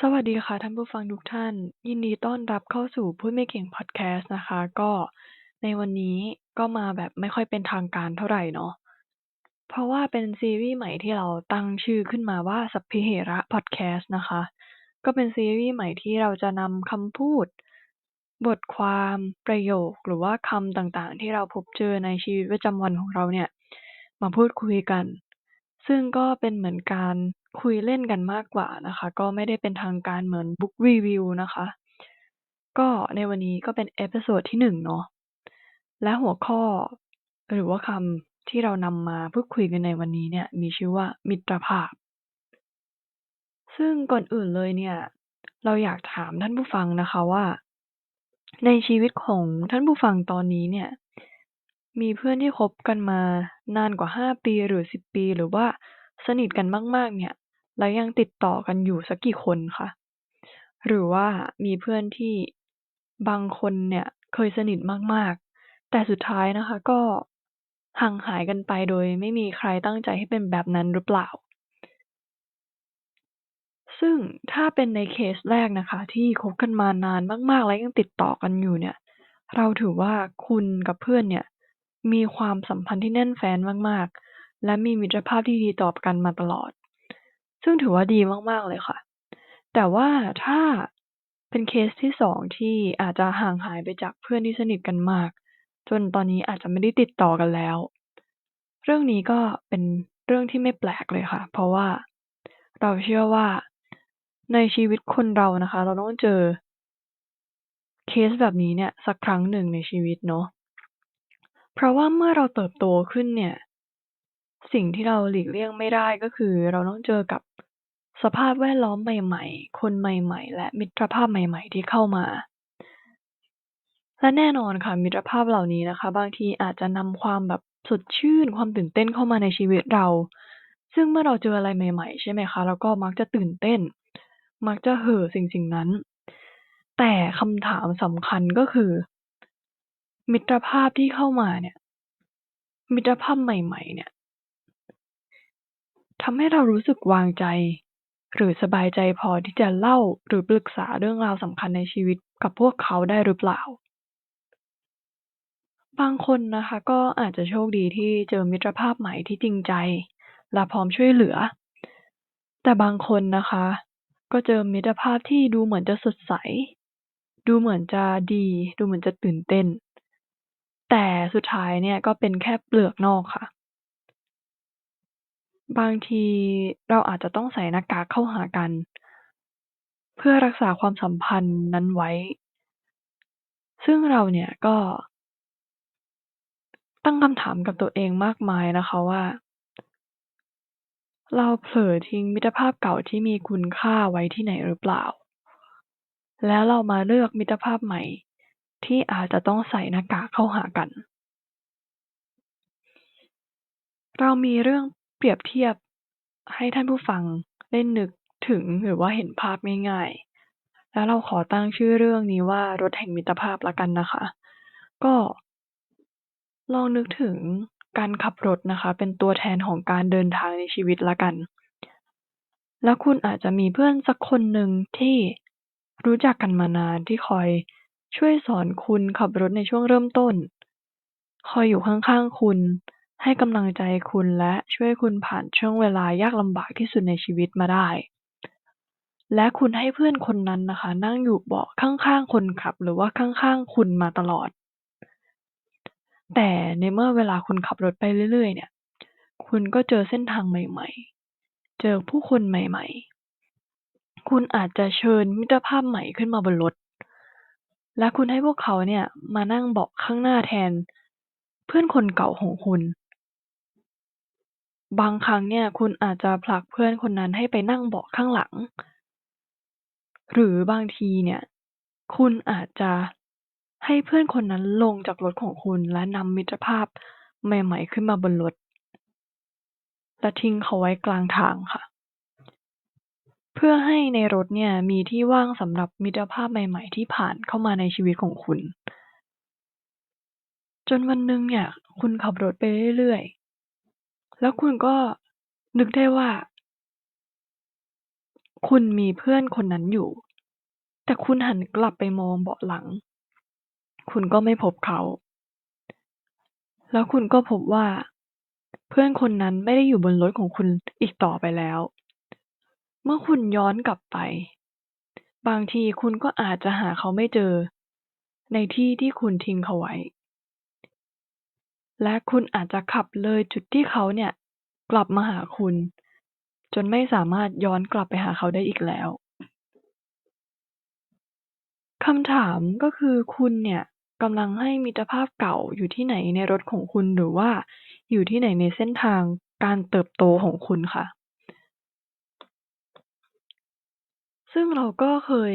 สวัสดีค่ะท่านผู้ฟังทุกท่าน ยินดีต้อนรับเข้าสู่พูดไม่เก่งพอดแคสต์นะคะ ก็ในวันนี้ก็มาแบบไม่ค่อยเป็นทางการเท่าไหร่เนาะเพราะว่าเป็นซีรีส์ใหม่ที่เราตั้งชื่อขึ้นมาว่าสัพเพเหระพอดแคสต์นะคะ ก็เป็นซีรีส์ใหม่ที่เราจะนำคำพูด บทความประโยคหรือว่าคำต่างๆ ที่เราพบเจอในชีวิตประจำวันของเราเนี่ย มาพูดคุยกัน ซึ่งก็เป็นเหมือนการ คุยเล่นกันมากกว่านะคะ ก็ไม่ได้เป็นทางการเหมือนบุ๊กรีวิวนะคะ ก็ในวันนี้ก็เป็นเอพิโซดที่1เนาะ และหัวข้อหรือว่าคำที่เรานำมาพูดคุยกันในวันนี้เนี่ย มีชื่อว่ามิตรภาพ ซึ่งก่อนอื่นเลยเนี่ย เราอยากถามท่านผู้ฟังนะคะว่า ในชีวิตของท่านผู้ฟังตอนนี้เนี่ย มีเพื่อนที่คบกันมานานกว่า5ปีหรือ10ปีหรือว่าสนิทกันมาก ๆ เนี่ย แล้วยังติดต่อกันอยู่สักกี่คนคะ?หรือว่ามีเพื่อนที่บางคนเนี่ยเคยสนิทมากๆ แต่สุดท้ายนะคะก็ห่างหายกันไปโดยไม่มีใครตั้งใจให้เป็นแบบนั้นหรือเปล่า?ซึ่งถ้าเป็นในเคสแรกนะคะ ที่คบกันมานานมากๆ แล้วยังติดต่อกันอยู่เนี่ย เราถือว่าคุณกับเพื่อนเนี่ยมีความสัมพันธ์ที่แน่นแฟ้นมากๆ และมีมิตรภาพที่ดีต่อกันมาตลอด ซึ่งถือว่าดีมากๆเลยค่ะ แต่ว่าถ้าเป็นเคสที่2ที่อาจจะห่างหายไปจากเพื่อนที่สนิทกันมาก จนตอนนี้อาจจะไม่ได้ติดต่อกันแล้ว เรื่องนี้ก็เป็นเรื่องที่ไม่แปลกเลยค่ะ เพราะว่าเราเชื่อว่าในชีวิตคนเรานะคะ เราต้องเจอเคสแบบนี้เนี่ยสักครั้งหนึ่งในชีวิตเนาะเพราะว่าเมื่อเราเติบโตขึ้นเนี่ย สิ่งที่เราหลีกเลี่ยงไม่ได้ก็คือ เราต้องเจอกับสภาพแวดล้อมใหม่ๆ คนใหม่ ๆ และมิตรภาพใหม่ ๆ ที่เข้ามา และแน่นอนค่ะมิตรภาพเหล่านี้นะคะ บางทีอาจจะนำความแบบสดชื่น ความตื่นเต้นเข้ามาในชีวิตเรา ซึ่งเมื่อเราเจออะไรใหม่ ๆ ใช่ไหมคะเราก็มักจะตื่นเต้น มักจะเห่อสิ่งๆนั้น แต่คำถามสำคัญก็คือ มิตรภาพที่เข้ามาเนี่ย มิตรภาพใหม่ ๆ เนี่ย ทำให้เรารู้สึกวางใจ หรือสบายใจพอที่จะเล่าหรือปรึกษาเรื่องราวสำคัญในชีวิตกับพวกเขาได้หรือเปล่า?บางคนนะคะก็อาจจะโชคดีที่เจอมิตรภาพใหม่ที่จริงใจ และพร้อมช่วยเหลือ แต่บางคนนะคะ ก็เจอมิตรภาพที่ดูเหมือนจะสดใส ดูเหมือนจะดี ดูเหมือนจะตื่นเต้น แต่สุดท้ายเนี่ยก็เป็นแค่เปลือกนอกค่ะ บางทีเราอาจจะต้องใส่หน้ากากเข้าหากัน เพื่อรักษาความสัมพันธ์นั้นไว้ ซึ่งเราเนี่ยก็ ตั้งคำถามกับตัวเองมากมายนะคะว่า เราเผลอทิ้งมิตรภาพเก่าที่มีคุณค่าไว้ที่ไหนหรือเปล่า?แล้วเรามาเลือกมิตรภาพใหม่ ที่อาจจะต้องใส่หน้ากากเข้าหากัน เรามีเรื่อง เปรียบเทียบให้ท่านผู้ฟังได้นึกถึงหรือว่าเห็นภาพง่ายๆ แล้วเราขอตั้งชื่อเรื่องนี้ว่ารถแห่งมิตรภาพล้วกันนะคะ ก็ลองนึกถึงการขับรถนะคะ เป็นตัวแทนของการเดินทางในชีวิตล้วกัน แล้วคุณอาจจะมีเพื่อนสักคนหนึ่งที่รู้จักกันมานานที่คอยช่วยสอนคุณขับรถในช่วงเริ่มต้น คอยอยู่ข้างๆคุณ ให้กำลังใจคุณและช่วยคุณผ่านช่วงเวลายากลำบากที่สุดในชีวิตมาได้ และคุณให้เพื่อนคนนั้นนะคะ นั่งอยู่เบาะข้างๆคนขับ หรือว่าข้างๆคุณมาตลอด แต่ในเมื่อเวลาคุณขับรถไปเรื่อยๆ เนี่ย คุณก็เจอเส้นทางใหม่ ๆ เจอผู้คนใหม่ ๆ คุณอาจจะเชิญมิตรภาพใหม่ขึ้นมาบนรถและคุณให้พวกเขาเนี่ยมานั่งเบาะข้างหน้าแทน เพื่อนคนเก่าของคุณ บางครั้งเนี่ยคุณอาจจะผลักเพื่อนคนนั้นให้ไปนั่งเบาะข้างหลัง หรือบางทีเนี่ย คุณอาจจะให้เพื่อนคนนั้นลงจากรถของคุณ และนำมิตรภาพใหม่ ๆ ขึ้นมาบนรถ และทิ้งเขาไว้กลางทางค่ะ เพื่อให้ในรถเนี่ยมีที่ว่างสำหรับมิตรภาพใหม่ ๆ ที่ผ่านเข้ามาในชีวิตของคุณ จนวันหนึ่งเนี่ย คุณขับรถไปเรื่อย แล้วคุณก็นึกได้ว่า คุณมีเพื่อนคนนั้นอยู่ แต่คุณหันกลับไปมองเบาะหลัง คุณก็ไม่พบเขา แล้วคุณก็พบว่า เพื่อนคนนั้นไม่ได้อยู่บนรถของคุณอีกต่อไปแล้ว เมื่อคุณย้อนกลับไป บางทีคุณก็อาจจะหาเขาไม่เจอ ในที่ที่คุณทิ้งเขาไว้ และคุณอาจจะขับเลยจุดที่เขาเนี่ยกลับมาหาคุณ จนไม่สามารถย้อนกลับไปหาเขาได้อีกแล้วคำถามก็คือคุณเนี่ยกำลังให้มิตรภาพเก่าอยู่ที่ไหนในรถของคุณหรือว่าอยู่ที่ไหนในเส้นทางการเติบโตของคุณค่ะ ซึ่งเราก็เคย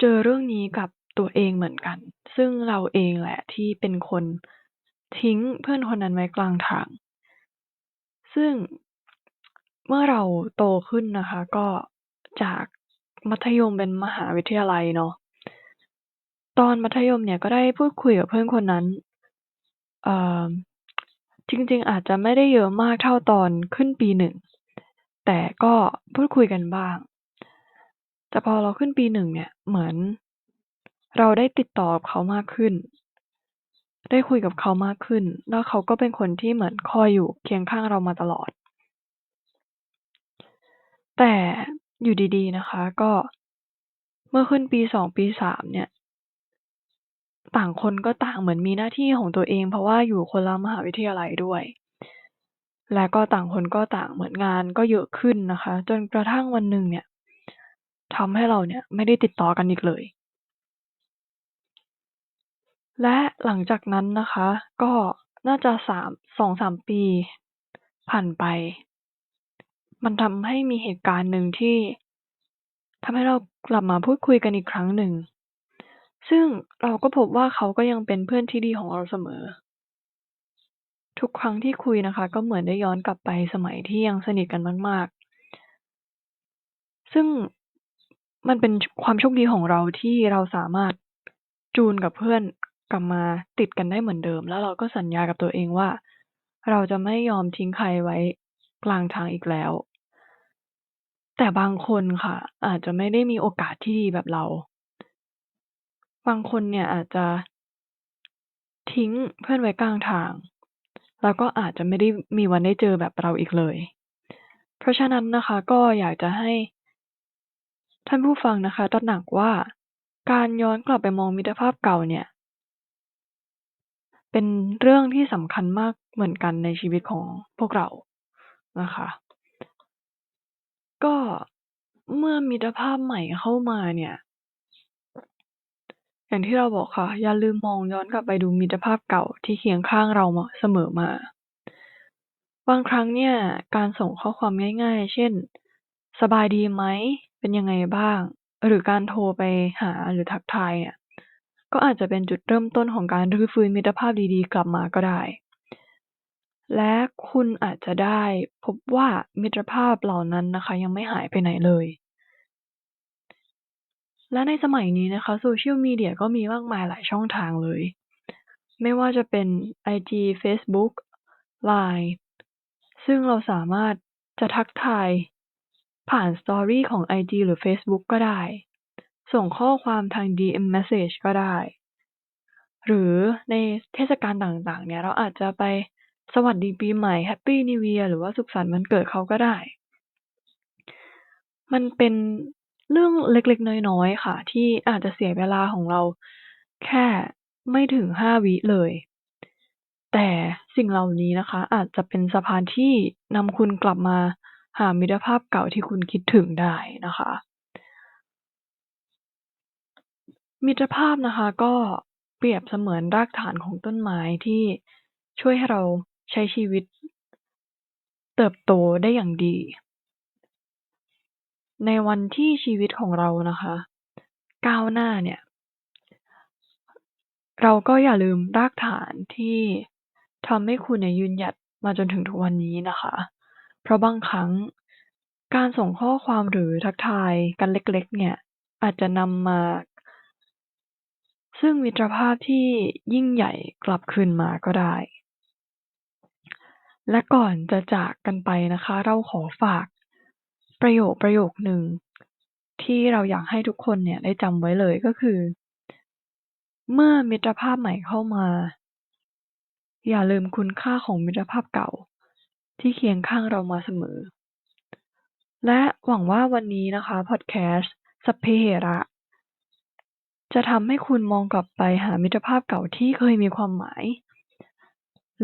เจอเรื่องนี้กับตัวเองเหมือนกัน ซึ่งเราเองแหละที่เป็นคน ทิ้งเพื่อนคนนั้นไว้กลางทาง ซึ่งเมื่อเราโตขึ้นนะคะ ก็จากมัธยมเป็นมหาวิทยาลัยเนาะตอนมัธยมเนี่ยก็ได้พูดคุยกับเพื่อนคนนั้นเอ่อจริงๆ อาจจะไม่ได้เยอะมากเท่าตอนขึ้นปีหนึ่ง แต่ก็พูดคุยกันบ้าง แต่พอเราขึ้นปีหนึ่งเนี่ยเหมือนเราได้ติดต่อกับเขามากขึ้น ได้คุยกับเขามากขึ้น แล้วเขาก็เป็นคนที่เหมือนคอยอยู่เคียงข้างเรามาตลอด แต่อยู่ดีๆนะคะ ก็เมื่อขึ้นปีสองปีสามเนี่ย ต่างคนก็ต่างเหมือนมีหน้าที่ของตัวเอง เพราะว่าอยู่คนละมหาวิทยาลัยด้วย และก็ต่างคนก็ต่างเหมือนงานก็เยอะขึ้นนะคะ จนกระทั่งวันหนึ่งเนี่ยทำให้เราเนี่ยไม่ได้ติดต่อกันอีกเลย และหลังจากนั้นนะคะ ก็น่าจะสามสองสามปีผ่านไป มันทำให้มีเหตุการณ์หนึ่งที่ทำให้เรากลับมาพูดคุยกันอีกครั้งหนึ่ง ซึ่งเราก็พบว่าเขาก็ยังเป็นเพื่อนที่ดีของเราเสมอ ทุกครั้งที่คุยนะคะ ก็เหมือนได้ย้อนกลับไปสมัยที่ยังสนิทกันมาก ๆ ซึ่งมันเป็นความโชคดีของเราที่เราสามารถจูนกับเพื่อน กลับมาติดกันได้เหมือนเดิม แล้วเราก็สัญญากับตัวเองว่า เราจะไม่ยอมทิ้งใครไว้กลางทางอีกแล้ว แต่บางคนค่ะ อาจจะไม่ได้มีโอกาสที่ดีแบบเรา บางคนเนี่ยอาจจะทิ้งเพื่อนไว้กลางทาง แล้วก็อาจจะไม่ได้มีวันได้เจอแบบเราอีกเลย เพราะฉะนั้นนะคะก็อยากจะให้ ท่านผู้ฟังนะคะตระหนักว่าการย้อนกลับไปมองมิตรภาพเก่าเนี่ย เป็นเรื่องที่สำคัญมากเหมือนกันในชีวิตของพวกเรานะคะ ก็เมื่อมิตรภาพใหม่เข้ามาเนี่ย อย่างที่เราบอกค่ะ อย่าลืมมองย้อนกลับไปดูมิตรภาพเก่าที่เคียงข้างเราาเสมอมา บางครั้งเนี่ยการส่งข้อความง่าย ๆ เช่น สบายดีไหม เป็นยังไงบ้าง หรือการโทรไปหาหรือทักทายเนี่ย ก็อาจจะเป็นจุดเริ่มต้นของการรื้อฟื้นมิตรภาพดี ๆ กลับมาก็ได้ และคุณอาจจะได้พบว่ามิตรภาพเหล่านั้นนะคะ ยังไม่หายไปไหนเลย และในสมัยนี้นะคะ Social Media ก็มีมากมายหลายช่องทางเลย ไม่ว่าจะเป็นไอจีเฟซบุ๊ก LINE ซึ่งเราสามารถจะทักทายผ่าน Story ของไอจีหรือเฟซบุ๊กก็ได้ ส่งข้อความทาง DM Message ก็ได้ หรือในเทศกาลต่างๆ เนี่ย เราอาจจะไปสวัสดีปีใหม่ Happy New Year หรือว่าสุขสันต์วันเกิดเขาก็ได้ มันเป็นเรื่องเล็กๆ น้อยๆ ค่ะ ที่อาจจะเสียเวลาของเราแค่ไม่ถึงห้าวิเลย แต่สิ่งเหล่านี้นะคะ อาจจะเป็นสะพานที่นำคุณกลับมาหามิตรภาพเก่าที่คุณคิดถึงได้นะคะ มิตรภาพนะคะ ก็เปรียบเสมือนรากฐานของต้นไม้ที่ช่วยให้เราใช้ชีวิตเติบโตได้อย่างดี ในวันที่ชีวิตของเรานะคะ ก้าวหน้าเนี่ย เราก็อย่าลืมรากฐานที่ทำให้คุณเนี่ยยืนหยัดมาจนถึงทุกวันนี้นะคะ เพราะบางครั้งการส่งข้อความหรือทักทายกันเล็ก ๆ เนี่ย อาจจะนำมา ซึ่งมิตรภาพที่ยิ่งใหญ่กลับคืนมาก็ได้ และก่อนจะจากกันไปนะคะ เราขอฝากประโยคประโยคหนึ่งที่เราอยากให้ทุกคนเนี่ยได้จำไว้เลยก็คือ เมื่อมิตรภาพใหม่เข้ามา อย่าลืมคุณค่าของมิตรภาพเก่า ที่เคียงข้างเรามาเสมอ และหวังว่าวันนี้นะคะพอดแคสต์สัพเพเหระ จะทำให้คุณมองกลับไปหามิตรภาพเก่าที่เคยมีความหมาย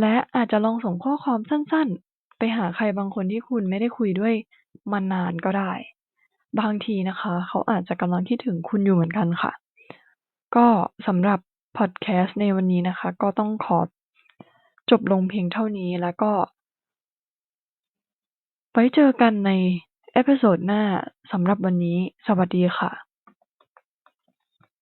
และอาจจะลองส่งข้อความสั้น ๆ ไปหาใครบางคนที่คุณไม่ได้คุยด้วยมานานก็ได้ บางทีนะคะ เขาอาจจะกำลังคิดถึงคุณอยู่เหมือนกันค่ะ ก็สำหรับพอดแคสต์ในวันนี้นะคะ ก็ต้องขอจบลงเพียงเท่านี้แล้วก็ ไว้เจอกันในเอพิโซดหน้าสำหรับวันนี้ สวัสดีค่ะ